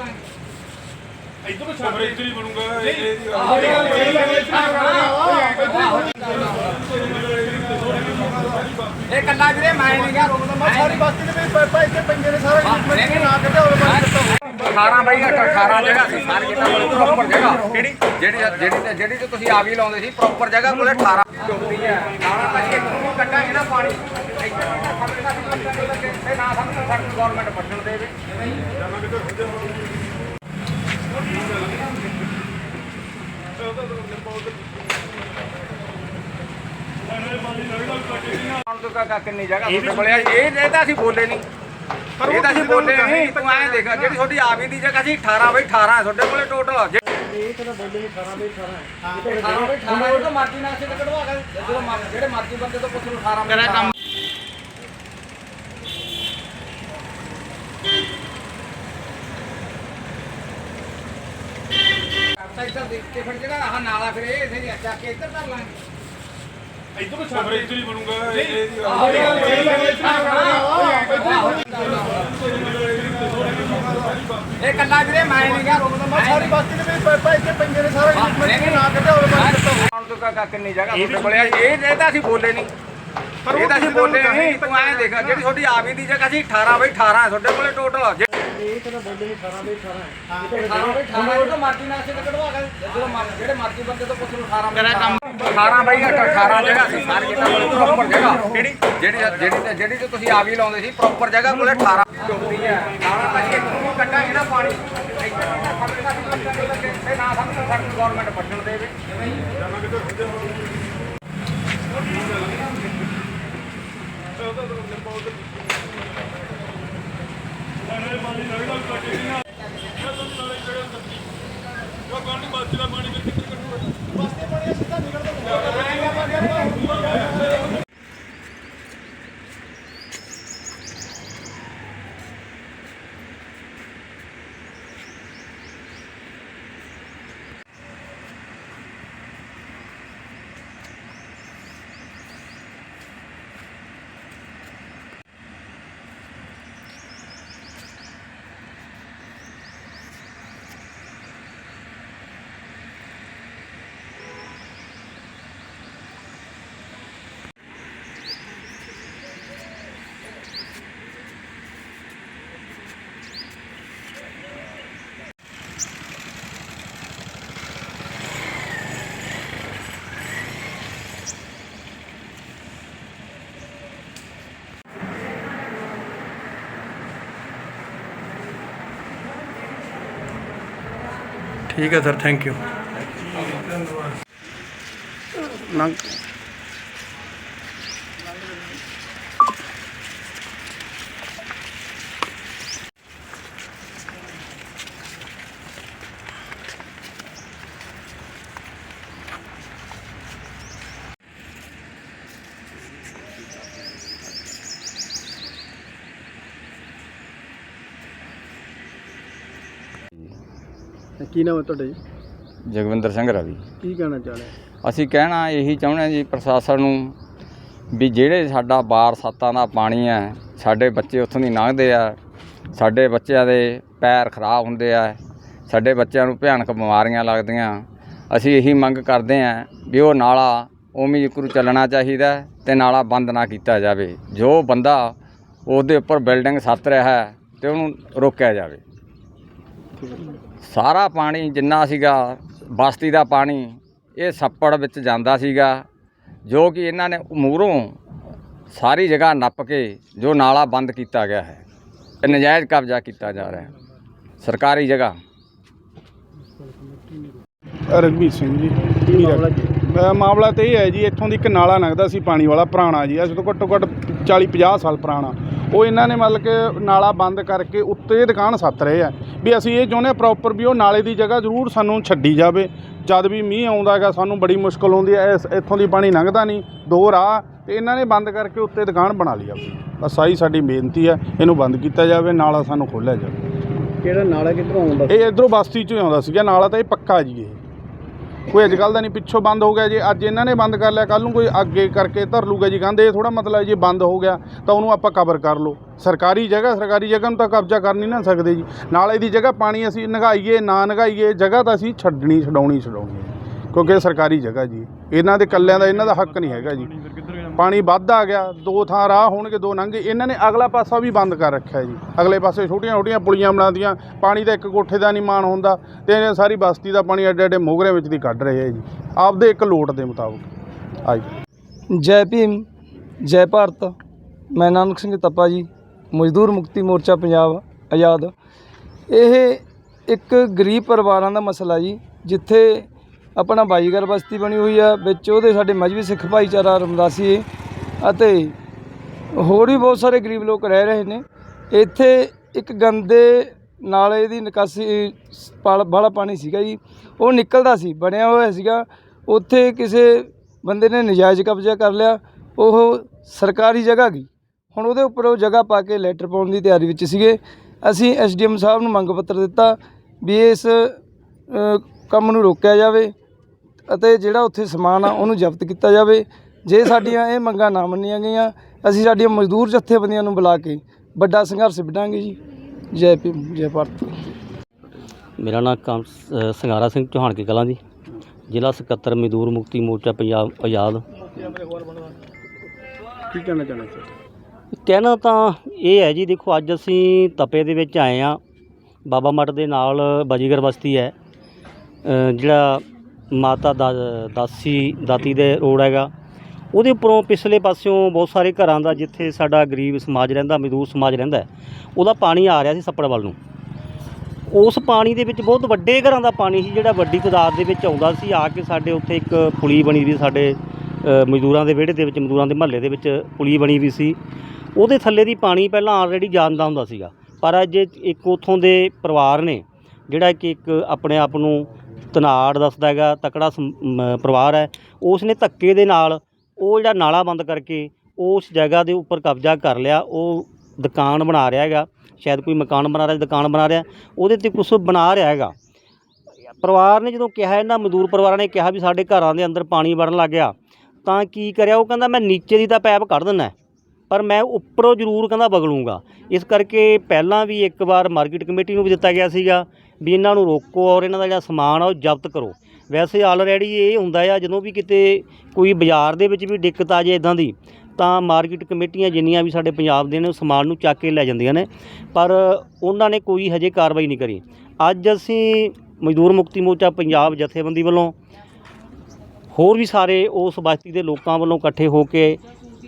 ਲਾਂਗੇ ਇਧਰ ਛੱਡ ਇੱਧਰ ਹੀ ਬਣੂਗਾ ਇਹ ਇਹ ਕੱਲਾ ਵੀਰੇ ਮੈਂ ਨਹੀਂ ਗਿਆ ਸਾਰੀ ਬਸਤੀ ਦੇ ਵਿੱਚ ਪਾਪਾ ਇੱਥੇ ਪੰਗੇ ਨੇ ਸਾਰਾ ਨਹੀਂ ਨਾ ਕੱਢਿਆ ਹੋਵੇ 18 ਬਾਈ 18 ਜਗ੍ਹਾ ਸੀ ਸਾਰੀ ਜਗ੍ਹਾ ਪ੍ਰੋਪਰ ਜਗ੍ਹਾ ਕਿਹੜੀ ਜਿਹੜੀ ਜਿਹੜੀ ਜਿਹੜੀ ਤੇ ਤੁਸੀਂ ਆ ਵੀ ਲਾਉਂਦੇ ਸੀ ਪ੍ਰੋਪਰ ਜਗ੍ਹਾ ਕੋਲੇ 18 ਚੁੱਕਦੀ ਹੈ ਨਾਲਾ ਭਾਜੀ ਇੱਕ ਨੂੰ ਕੱਢਾਂਗੇ ਨਾ ਪਾਣੀ ਇੱਧਰ ਨਾ ਸਾਨੂੰ ਗਵਰਨਮੈਂਟ ਪੱਟਣ ਦੇਵੇ ਹੁਣ ਤੋਂ ਕਾ ਕਿੰਨੀ ਜਗ੍ਹਾ ਤੁਹਾਡੇ ਕੋਲੇ ਆ? ਇਹ ਇਹ ਤਾਂ ਅਸੀਂ ਬੋਲੇ ਨਹੀਂ। ਇਹ ਤਾਂ ਅਸੀਂ ਬੋਲੇ ਨਹੀਂ। ਤੂੰ ਐਂ ਦੇਖ ਜਿਹੜੀ ਤੁਹਾਡੀ ਆਵੀ ਦੀ ਜਗ੍ਹਾ ਸੀ 18 ਬਈ 18 ਹੈ ਤੁਹਾਡੇ ਕੋਲੇ ਟੋਟਲ ਇਹ ਤਾਂ ਬੋਲੇ 18 ਦੇ 18 ਹਾਂ। 18 ਬਈ 18 ਉਹ ਤਾਂ ਮਰਜ਼ੀ ਨਾਲ ਸੇ ਕਢਵਾ ਕੇ ਜਦੋਂ ਮਰ- ਜਿਹੜੇ ਮਰਜ਼ੀ ਬੰਦੇ ਤੋਂ ਪੁੱਛ ਲਓ 18 ਬਈ 18 ਆਪਾਂ ਇੱਧਰ ਦੇਖ ਕੇ ਫਿਰ ਜਿਹੜਾ ਆਹ ਨਾਲਾ ਫਿਰ ਇਹ ਇੱਥੇ ਚੱਕ ਕੇ ਇੱਧਰ ਕਰ ਲਾਂਗੇ। ਇਧਰ ਛੱਡ ਇੱਧਰ ਹੀ ਬਣੂਗਾ ਇਹ ਇਹ ਕੱਲਾ ਵੀਰੇ ਮੈਂ ਨਹੀਂ ਗਿਆ ਰੋਕ ਦਮਾ ਸਾਰੀ ਬਸਤੀ ਦੇ ਵਿੱਚ ਪਾਪਾ ਇੱਥੇ ਪੰਗੇ ਨੇ ਸਾਰਾ ਨਹੀਂ ਨਾ ਕੱਢਿਆ ਹੋਵੇ ਹੁਣ ਤੋਂ ਕਾ ਕਿੰਨੀ ਜਗ੍ਹਾ ਤੁਹਾਡੇ ਕੋਲੇ ਆ? ਇਹ ਇਹ ਤਾਂ ਅਸੀਂ ਬੋਲੇ ਨਹੀਂ। ਇਹ ਤਾਂ ਅਸੀਂ ਬੋਲੇ ਨਹੀਂ। ਤੂੰ ਐਂ ਦੇਖ ਜਿਹੜੀ ਤੁਹਾਡੀ ਆਵੀ ਦੀ ਜਗ੍ਹਾ ਸੀ 18 ਬਈ 18 ਹੈ ਤੁਹਾਡੇ ਕੋਲੇ ਟੋਟਲ ਇਹ ਤਾਂ ਬੋਲੇ 18 ਦੇ 18 ਹਾਂ। 18 ਬਈ 18 ਉਹ ਤਾਂ ਮਰਜ਼ੀ ਨਾਲ ਸੇ ਕਢਵਾ ਕੇ ਜਦੋਂ ਮਰ- ਜਿਹੜੇ ਮਰਜ਼ੀ ਬੰਦੇ ਤੋਂ ਪੁੱਛ ਲਓ 18 ਬਈ 18 ਬਈ 18 ਜਗ੍ਹਾ ਸੀ ਸਾਰੀ ਜਗ੍ਹਾ ਪ੍ਰੋਪਰ ਜਗ੍ਹਾ। ਕਿਹੜੀ? ਜਿਹੜੀ ਜਿਹੜੀ ਤੇ ਜਿਹੜੀ ਤੇ ਤੁਸੀਂ ਆਵੀ ਲਾਉਂਦੇ ਸੀ ਪ੍ਰੋਪਰ ਜਗ੍ਹਾ ਕੋਲੇ 18 ਚੁੱਕਦੀ ਹੈ ਨਾਲਾ ਭਾਜੀ ਇੱਕ ਨੂੰ ਕੱਢਾਂਗੇ ਨਾ ਪਾਣੀ। ਇੱਧਰ ਨਾ ਫ਼ਰਕ ਦਾ ਕੰਮ ਲੱਗੇ ਤੇ ਨਾ ਸਾਨੂੰ ਸਾਡੀ ਗਵਰਨਮੈਂਟ ਪੱਟਣ ਦੇਵੇ ਠੀਕ ਹੈ ਸਰ ਥੈਂਕ ਯੂ ਕੀ ਨਾਮ ਹੈ ਤੁਹਾਡਾ ਜੀ? ਜਗਵਿੰਦਰ ਸਿੰਘ ਰਵੀ। ਕੀ ਕਹਿਣਾ ਚਾਹੁੰਦੇ? ਅਸੀਂ ਕਹਿਣਾ ਇਹੀ ਚਾਹੁੰਦੇ ਹਾਂ ਜੀ ਪ੍ਰਸ਼ਾਸਨ ਨੂੰ ਵੀ ਜਿਹੜੇ ਸਾਡਾ ਬਾਰ ਸੱਤਾਂ ਦਾ ਪਾਣੀ ਹੈ ਸਾਡੇ ਬੱਚੇ ਉੱਥੋਂ ਦੀ ਲੰਘਦੇ ਆ ਸਾਡੇ ਬੱਚਿਆਂ ਦੇ ਪੈਰ ਖਰਾਬ ਹੁੰਦੇ ਆ ਸਾਡੇ ਬੱਚਿਆਂ ਨੂੰ ਭਿਆਨਕ ਬਿਮਾਰੀਆਂ ਲੱਗਦੀਆਂ। ਅਸੀਂ ਇਹੀ ਮੰਗ ਕਰਦੇ ਹਾਂ ਵੀ ਉਹ ਨਾਲਾ ਉਵੇਂ ਜਿਕਰ ਚੱਲਣਾ ਚਾਹੀਦਾ ਤੇ ਨਾਲਾ ਬੰਦ ਨਾ ਕੀਤਾ ਜਾਵੇ। ਜੋ ਬੰਦਾ ਉਹਦੇ ਉੱਪਰ ਬਿਲਡਿੰਗ ਸੱਤ ਰਿਹਾ ਹੈ ਤੇ ਉਹਨੂੰ ਰੋਕਿਆ ਜਾਵੇ। ਸਾਰਾ ਪਾਣੀ ਜਿੰਨਾ ਸੀਗਾ ਬਸਤੀ ਦਾ ਪਾਣੀ ਇਹ ਛੱਪੜ ਵਿੱਚ ਜਾਂਦਾ ਸੀਗਾ ਜੋ ਕਿ ਇਹਨਾਂ ਨੇ ਮੂਹਰੋਂ ਸਾਰੀ ਜਗ੍ਹਾ ਨੱਪ ਕੇ ਜੋ ਨਾਲਾ ਬੰਦ ਕੀਤਾ ਗਿਆ ਹੈ ਇਹ ਨਜਾਇਜ਼ ਕਬਜ਼ਾ ਕੀਤਾ ਜਾ ਰਿਹਾ ਹੈ ਸਰਕਾਰੀ ਜਗ੍ਹਾ। ਰਗਵੀਰ ਸਿੰਘ ਜੀ ਕੀ ਮਾਮਲਾ ਤੇ ਇਹ ਹੈ ਜੀ ਇੱਥੋਂ ਦੀ ਇੱਕ ਨਾਲਾ ਲੰਘਦਾ ਸੀ ਪਾਣੀ ਵਾਲਾ ਪੁਰਾਣਾ ਜੀ ਅੱਜ ਤੋਂ ਘੱਟੋ ਘੱਟ 40 50 ਸਾਲ ਪੁਰਾਣਾ। ਉਹ ਇਹਨਾਂ ਨੇ ਮਤਲਬ ਕਿ ਨਾਲਾ ਬੰਦ ਕਰਕੇ ਉੱਤੇ ਦੁਕਾਨ ਸੱਤ ਰਹੇ ਆ ਵੀ ਅਸੀਂ ਇਹ ਚਾਹੁੰਦੇ ਆ ਪ੍ਰੋਪਰ ਵੀ ਉਹ ਨਾਲੇ ਦੀ ਜਗ੍ਹਾ ਜ਼ਰੂਰ ਸਾਨੂੰ ਛੱਡੀ ਜਾਵੇ। ਜਦ ਵੀ ਮੀਂਹ ਆਉਂਦਾ ਹੈਗਾ ਸਾਨੂੰ ਬੜੀ ਮੁਸ਼ਕਲ ਹੁੰਦੀ ਹੈ। ਇਸ ਇੱਥੋਂ ਦੀ ਪਾਣੀ ਲੰਘਦਾ ਨਹੀਂ। ਦੋ ਰਾਹ ਤੇ ਇਹਨਾਂ ਨੇ ਬੰਦ ਕਰਕੇ ਉੱਤੇ ਦੁਕਾਨ ਬਣਾ ਲਈ ਆਪਣੀ। ਬਸ ਆਹੀ ਸਾਡੀ ਬੇਨਤੀ ਹੈ ਇਹਨੂੰ ਬੰਦ ਕੀਤਾ ਜਾਵੇ ਨਾਲਾ ਸਾਨੂੰ ਖੋਲ੍ਹਿਆ ਜਾਵੇ। ਕਿਹੜਾ ਨਾਲਾ ਕਿੱਧਰੋਂ ਆਉਂਦਾ? ਇਹ ਇਧਰੋਂ ਬਸਤੀ ਚੋਂ ਆਉਂਦਾ ਸੀਗਾ ਨਾਲਾ ਤਾਂ ਇਹ ਪੱਕਾ ਜੀ ਇਹ। ਕੋਈ ਅੱਜ ਕੱਲ੍ਹ ਦਾ ਨਹੀਂ, ਪਿੱਛੋਂ ਬੰਦ ਹੋ ਗਿਆ ਜੇ, ਅੱਜ ਇਹਨਾਂ ਨੇ ਬੰਦ ਕਰ ਲਿਆ ਕੱਲ ਨੂੰ ਕੋਈ ਅੱਗੇ ਕਰਕੇ ਧਰ ਲੂਗਾ ਜੀ। ਕਹਿੰਦੇ ਇਹ ਥੋੜਾ ਮਤਲਬ ਜੇ ਬੰਦ ਹੋ ਗਿਆ, ਤਾਂ ਉਹਨੂੰ ਆਪਾਂ ਕਵਰ ਕਰ ਲਓ। ਸਰਕਾਰੀ ਜਗ੍ਹਾ ਸਰਕਾਰੀ ਜਗ੍ਹਾ ਨੂੰ ਤਾਂ ਕਬਜ਼ਾ ਕਰ ਨਹੀਂ ਨਾ ਸਕਦੇ ਜੀ। ਨਾਲੇ ਦੀ ਜਗ੍ਹਾ ਪਾਣੀ ਅਸੀਂ ਨਗਾਈਏ, ਨਾ ਨਗਾਈਏ, ਜਗ੍ਹਾ ਤਾਂ ਅਸੀਂ ਛੱਡਣੀ, ਛਡਾਉਣੀ ਛਡਾਉਣੀ ਕਿਉਂਕਿ ਇਹ ਸਰਕਾਰੀ ਜਗ੍ਹਾ ਜੀ। ਇਹਨਾਂ ਦੇ ਕੱਲਿਆਂ ਦਾ, ਇਹਨਾਂ ਦਾ ਹੱਕ ਨਹੀਂ ਹੈਗਾ ਜੀ। ਪਾਣੀ ਵੱਧ ਆ ਗਿਆ, ਦੋ ਥਾਂ ਰਾਹ ਹੋਣਗੇ, ਦੋ ਲੰਘੇ ਇਹਨਾਂ ਨੇ ਅਗਲਾ ਪਾਸਾ ਵੀ ਬੰਦ ਕਰ ਰੱਖਿਆ ਜੀ। ਅਗਲੇ ਪਾਸੇ ਛੋਟੀਆਂ ਛੋਟੀਆਂ ਪੁਲੀਆਂ ਬਣਾਉਂਦੀਆਂ, ਪਾਣੀ ਦਾ ਇੱਕ ਕੋਠੇ ਦਾ ਨਹੀਂ ਮਾਣ ਹੁੰਦਾ ਤੇ ਇਹ ਸਾਰੀ ਬਸਤੀ ਦਾ ਪਾਣੀ ਐਡੇ ਐਡੇ ਮੋਗਰੇ ਵਿੱਚ ਦੀ ਕੱਢ ਰਹੇ ਆ ਜੀ। ਆਪਦੇ ਇੱਕ ਲੋਟ ਦੇ ਮੁਤਾਬਕ। ਆ ਜੈ ਭੀਮ, ਜੈ ਭਾਰਤ। ਮੈਂ ਨਾਨਕ ਸਿੰਘ ਤੱਪਾ ਜੀ, ਮਜ਼ਦੂਰ ਮੁਕਤੀ ਮੋਰਚਾ ਪੰਜਾਬ, ਆਜ਼ਾਦ। ਇਹ ਇੱਕ ਗਰੀਬ ਪਰਿਵਾਰਾਂ ਦਾ ਮਸਲਾ ਜੀ, ਜਿੱਥੇ ਆਪਣਾ ਬਾਈਗਰ ਬਸਤੀ ਬਣੀ ਹੋਈ ਆ ਵਿੱਚ ਉਹਦੇ ਸਾਡੇ ਮਜਬੀ ਸਿੱਖ ਭਾਈਚਾਰਾ ਰਮਦਾਸੀ ਅਤੇ ਹੋਰ ਵੀ ਬਹੁਤ ਸਾਰੇ ਗਰੀਬ ਲੋਕ ਰਹਿ ਰਹੇ ਨੇ। ਇੱਥੇ ਇੱਕ ਗੰਦੇ ਨਾਲੇ ਦੀ ਨਿਕਾਸੀ, ਪਾਲ- ਵਾਲਾ ਪਾਣੀ ਸੀਗਾ ਜੀ, ਉਹ ਨਿਕਲਦਾ ਸੀ, ਬਣਿਆ ਹੋਇਆ ਸੀਗਾ। ਉੱਥੇ ਕਿਸੇ ਬੰਦੇ ਨੇ ਨਜਾਇਜ਼ ਕਬਜ਼ਾ ਕਰ ਲਿਆ, ਉਹ ਸਰਕਾਰੀ ਜਗ੍ਹਾ ਗਈ। ਹੁਣ ਉਹਦੇ ਉੱਪਰ ਉਹ ਜਗ੍ਹਾ ਪਾ ਕੇ ਲੈਟਰ ਪਾਉਣ ਦੀ ਤਿਆਰੀ ਵਿੱਚ ਸੀਗੇ। ਅਸੀਂ ਐਸਡੀਐਮ ਸਾਹਿਬ ਨੂੰ ਮੰਗ ਪੱਤਰ ਦਿੱਤਾ ਵੀ ਇਸ ਕੰਮ ਨੂੰ ਰੋਕਿਆ ਜਾਵੇ। ਅਤੇ ਜਿਹੜਾ ਉੱਥੇ ਸਮਾਨ ਆ ਉਹਨੂੰ ਜ਼ਬਤ ਕੀਤਾ ਜਾਵੇ। ਜੇ ਸਾਡੀਆਂ ਇਹ ਮੰਗਾਂ ਨਾ ਮੰਨੀਆਂ ਗਈਆਂ ਅਸੀਂ ਸਾਡੀਆਂ ਮਜ਼ਦੂਰ ਜਥੇਬੰਦੀਆਂ ਨੂੰ ਬੁਲਾ ਕੇ ਵੱਡਾ ਸੰਘਰਸ਼ ਵਿੱਢਾਂਗੇ ਜੀ। ਜੈ ਭੀਮ ਜੈ ਭਾਰਤ ਮੇਰਾ ਨਾਮ ਕੰਮ ਸੰਗਾਰਾ ਸਿੰਘ ਚੌਹਾਨ ਕੀ ਕਲਾਂ ਜੀ। ਜ਼ਿਲ੍ਹਾ ਸਕੱਤਰ ਮਜ਼ਦੂਰ ਮੁਕਤੀ ਮੋਰਚਾ ਪੰਜਾਬ ਆਜ਼ਾਦ। ਕੀ ਕਹਿਣਾ ਚਾਹੁੰਦੇ ਸਰ ਕਹਿਣਾ ਤਾਂ ਇਹ ਹੈ ਜੀ ਦੇਖੋ ਅੱਜ ਅਸੀਂ ਤਪੇ ਦੇ ਵਿੱਚ ਆਏ ਆ ਬਾਬਾ ਮੱਠ ਦੇ ਨਾਲ ਬਾਜੀਗਰ ਬਸਤੀ ਹੈ। ਜਿਹੜਾ ਮਾਤਾ ਦਾ ਦਾਸੀ, ਦਾਤੀ ਦੇ ਰੋਡ ਹੈਗਾ। ਉਹਦੇ ਉੱਪਰੋਂ ਪਿਛਲੇ ਪਾਸਿਓਂ ਬਹੁਤ ਸਾਰੇ ਘਰਾਂ ਦਾ ਜਿੱਥੇ ਸਾਡਾ ਗਰੀਬ ਸਮਾਜ ਰਹਿੰਦਾ, ਮਜ਼ਦੂਰ ਸਮਾਜ ਰਹਿੰਦਾ ਉਹਦਾ ਪਾਣੀ ਆ ਰਿਹਾ ਸੀ ਸੱਪੜ ਵੱਲ ਨੂੰ। ਉਸ ਪਾਣੀ ਦੇ ਵਿੱਚ ਬਹੁਤ ਵੱਡੇ ਘਰਾਂ ਦਾ ਪਾਣੀ ਸੀ, ਜਿਹੜਾ ਵੱਡੀ ਤਾਦਾਦ ਦੇ ਵਿੱਚ ਆਉਂਦਾ ਸੀ। ਆ ਕੇ ਸਾਡੇ ਉੱਥੇ ਇੱਕ ਪੁਲੀ ਬਣੀ ਵੀ ਸਾਡੇ ਮਜ਼ਦੂਰਾਂ ਦੇ ਵਿਹੜੇ ਦੇ ਵਿੱਚ, ਮਜ਼ਦੂਰਾਂ ਦੇ ਮਹੱਲੇ ਦੇ ਵਿੱਚ ਪੁਲੀ ਬਣੀ ਵੀ ਸੀ। ਉਹਦੇ ਥੱਲੇ ਦੀ ਪਾਣੀ ਪਹਿਲਾਂ ਆਲਰੇਡੀ ਜਾਂਦਾ ਹੁੰਦਾ ਸੀਗਾ। ਪਰ ਅੱਜ ਇੱਕ ਉਥੋਂ ਦੇ ਪਰਿਵਾਰ ਨੇ, ਜਿਹੜਾ ਕਿ ਇੱਕ ਆਪਣੇ ਆਪ ਨੂੰ ਧਨਾੜ ਦੱਸਦਾ ਹੈਗਾ, ਤਕੜਾ ਸਮ- ਮ- ਪਰਿਵਾਰ ਹੈ। ਉਸ ਨੇ ਧੱਕੇ ਦੇ ਨਾਲ ਉਹ ਜਿਹੜਾ ਨਾਲਾ ਬੰਦ ਕਰਕੇ ਉਸ ਜਗ੍ਹਾ ਦੇ ਉੱਪਰ ਕਬਜ਼ਾ ਕਰ ਲਿਆ। ਉਹ ਦੁਕਾਨ ਬਣਾ ਰਿਹਾ ਹੈਗਾ। ਸ਼ਾਇਦ ਕੋਈ ਮਕਾਨ ਬਣਾ ਰਿਹਾ, ਦੁਕਾਨ ਬਣਾ ਰਿਹਾ। ਉਹਦੇ ਤੇ ਕੁਝ ਬਣਾ ਰਿਹਾ ਹੈਗਾ। ਪਰਿਵਾਰ ਨੇ ਜਦੋਂ ਕਿਹਾ, ਇਹਨਾਂ ਮਜ਼ਦੂਰ ਪਰਿਵਾਰਾਂ ਨੇ ਕਿਹਾ ਵੀ ਸਾਡੇ ਘਰਾਂ ਦੇ ਅੰਦਰ ਪਾਣੀ ਵੜਨ ਲੱਗ ਗਿਆ, ਤਾਂ ਕੀ ਕਰਿਆ? ਉਹ ਕਹਿੰਦਾ, ਮੈਂ ਨੀਚੇ ਦੀ ਤਾਂ ਪੈਪ ਕੱਢ ਦਿੰਦਾ ਪਰ ਮੈਂ ਉੱਪਰੋਂ ਜ਼ਰੂਰ ਕਹਿੰਦਾ ਬਗਲੂੰਗਾ। ਇਸ ਕਰਕੇ ਪਹਿਲਾਂ ਵੀ ਇੱਕ ਵਾਰ ਮਾਰਕੀਟ ਕਮੇਟੀ ਨੂੰ ਵੀ ਦਿੱਤਾ ਗਿਆ ਸੀਗਾ ਵੀ ਇਹਨਾਂ ਨੂੰ ਰੋਕੋ ਔਰ ਇਹਨਾਂ ਦਾ ਜਿਹੜਾ ਸਮਾਨ ਆ ਉਹ ਜ਼ਬਤ ਕਰੋ। ਵੈਸੇ ਆਲਰੇਡੀ ਇਹ ਹੁੰਦਾ ਆ, ਜਦੋਂ ਵੀ ਕਿਤੇ ਕੋਈ ਬਾਜ਼ਾਰ ਦੇ ਵਿੱਚ ਵੀ ਦਿੱਕਤ ਆ ਜੇ ਇਦਾਂ ਦੀ, ਤਾਂ ਮਾਰਕੀਟ ਕਮੇਟੀਆਂ ਜਿੰਨੀਆਂ ਵੀ ਸਾਡੇ ਪੰਜਾਬ ਦੇ ਨੇ ਉਹ ਸਮਾਨ ਨੂੰ ਚੱਕ ਕੇ ਲੈ ਜਾਂਦੀਆਂ ਨੇ। ਪਰ ਉਹਨਾਂ ਨੇ ਕੋਈ ਹਜੇ ਕਾਰਵਾਈ ਨਹੀਂ ਕਰੀ। ਅੱਜ ਅਸੀਂ ਮਜ਼ਦੂਰ ਮੁਕਤੀ ਮੋਰਚਾ ਪੰਜਾਬ ਜਥੇਬੰਦੀ ਵੱਲੋਂ ਹੋਰ ਵੀ ਸਾਰੇ ਉਸ ਬਸਤੀ ਦੇ ਲੋਕਾਂ ਵੱਲੋਂ ਇਕੱਠੇ ਹੋ ਕੇ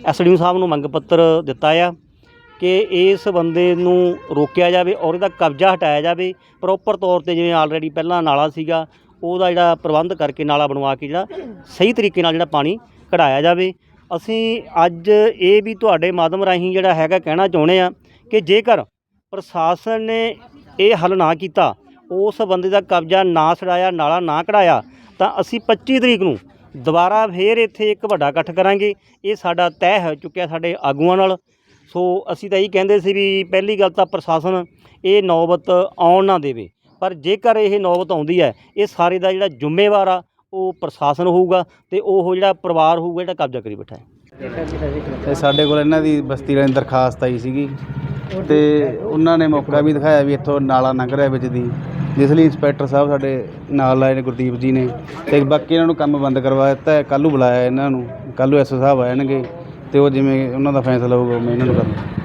ਐਸਡੀਓ ਸਾਹਿਬ ਨੂੰ ਮੰਗ ਪੱਤਰ ਦਿੱਤਾ ਆ ਕਿ ਇਸ ਬੰਦੇ ਨੂੰ ਰੋਕਿਆ ਜਾਵੇ ਔਰ ਇਹਦਾ ਕਬਜ਼ਾ ਹਟਾਇਆ ਜਾਵੇ। ਪ੍ਰੋਪਰ ਤੌਰ ਤੇ ਜਿਵੇਂ ਆਲਰੇਡੀ ਪਹਿਲਾਂ ਨਾਲਾ ਸੀਗਾ, ਉਹਦਾ ਜਿਹੜਾ ਪ੍ਰਬੰਧ ਕਰਕੇ ਨਾਲਾ ਬਣਵਾ ਕੇ ਜਿਹੜਾ ਸਹੀ ਤਰੀਕੇ ਨਾਲ ਜਿਹੜਾ ਪਾਣੀ ਕਢਾਇਆ ਜਾਵੇ। ਅਸੀਂ ਅੱਜ ਇਹ ਵੀ ਤੁਹਾਡੇ ਮਾਧਮ ਰਾਹੀਂ ਜਿਹੜਾ ਹੈਗਾ ਕਹਿਣਾ ਚਾਹੁੰਦੇ ਆ ਕਿ ਜੇਕਰ ਪ੍ਰਸ਼ਾਸਨ ਨੇ ਇਹ ਹੱਲ ਨਾ ਕੀਤਾ, ਉਸ ਬੰਦੇ ਦਾ ਕਬਜ਼ਾ ਨਾ ਛਡਾਇਆ, ਨਾਲਾ ਨਾ ਕਢਾਇਆ, ਤਾਂ ਅਸੀਂ 25 ਤਰੀਕ ਨੂੰ ਦੁਬਾਰਾ ਫੇਰ ਇੱਥੇ ਇੱਕ ਵੱਡਾ ਇਕੱਠ ਕਰਾਂਗੇ। ਇਹ ਸਾਡਾ ਤੈਅ ਹੋ ਚੁੱਕਿਆ ਸਾਡੇ ਆਗੂਆਂ ਨਾਲ। ਸੋ ਅਸੀਂ ਤਾਂ ਇਹੀ ਕਹਿੰਦੇ ਸੀ ਵੀ ਪਹਿਲੀ ਗੱਲ ਤਾਂ ਪ੍ਰਸ਼ਾਸਨ ਇਹ ਨੌਬਤ ਆਉਣ ਨਾ ਦੇਵੇ। ਪਰ ਜੇਕਰ ਇਹ ਨੌਬਤ ਆਉਂਦੀ ਹੈ, ਇਹ ਸਾਰੇ ਦਾ ਜਿਹੜਾ ਜ਼ਿੰਮੇਵਾਰ ਆ, ਉਹ ਪ੍ਰਸ਼ਾਸਨ ਹੋਊਗਾ ਤੇ ਉਹ ਜਿਹੜਾ ਪਰਿਵਾਰ ਹੋਊਗਾ, ਜਿਹੜਾ ਕਬਜ਼ਾ ਕਰੀ ਬੈਠਾ ਹੈ। ਤੇ ਸਾਡੇ ਕੋਲ ਇਹਨਾਂ ਦੀ ਬਸਤੀ ਵਾਲਿਆਂ ਦੀ ਦਰਖਾਸਤ ਆਈ ਸੀਗੀ ਤੇ ਉਹਨਾਂ ਨੇ ਮੌਕਾ ਵੀ ਦਿਖਾਇਆ ਵੀ ਇੱਥੋਂ ਨਾਲਾ ਲੰਘ ਰਿਹਾ ਵਿੱਚ ਦੀ। ਜਿਸ ਲਈ ਇੰਸਪੈਕਟਰ ਸਾਹਿਬ ਸਾਡੇ ਨਾਲ ਆਏ ਨੇ, ਗੁਰਦੀਪ ਜੀ ਨੇ। ਤੇ ਬਾਕੀ ਇਹਨਾਂ ਨੂੰ ਕੰਮ ਬੰਦ ਕਰਵਾ ਦਿੱਤਾ ਹੈ। ਕੱਲ੍ਹ ਨੂੰ ਬੁਲਾਇਆ ਇਹਨਾਂ ਨੂੰ। ਕੱਲ੍ਹ ਨੂੰ ਐਸਓ ਸਾਹਿਬ ਆਣਗੇ ਤੇ ਉਹ ਜਿਵੇਂ ਉਹਨਾਂ ਦਾ ਫੈਸਲਾ ਹੋਊਗਾ ਮੈਂ ਇਹਨਾਂ ਨੂੰ ਕਰਾਂਗਾ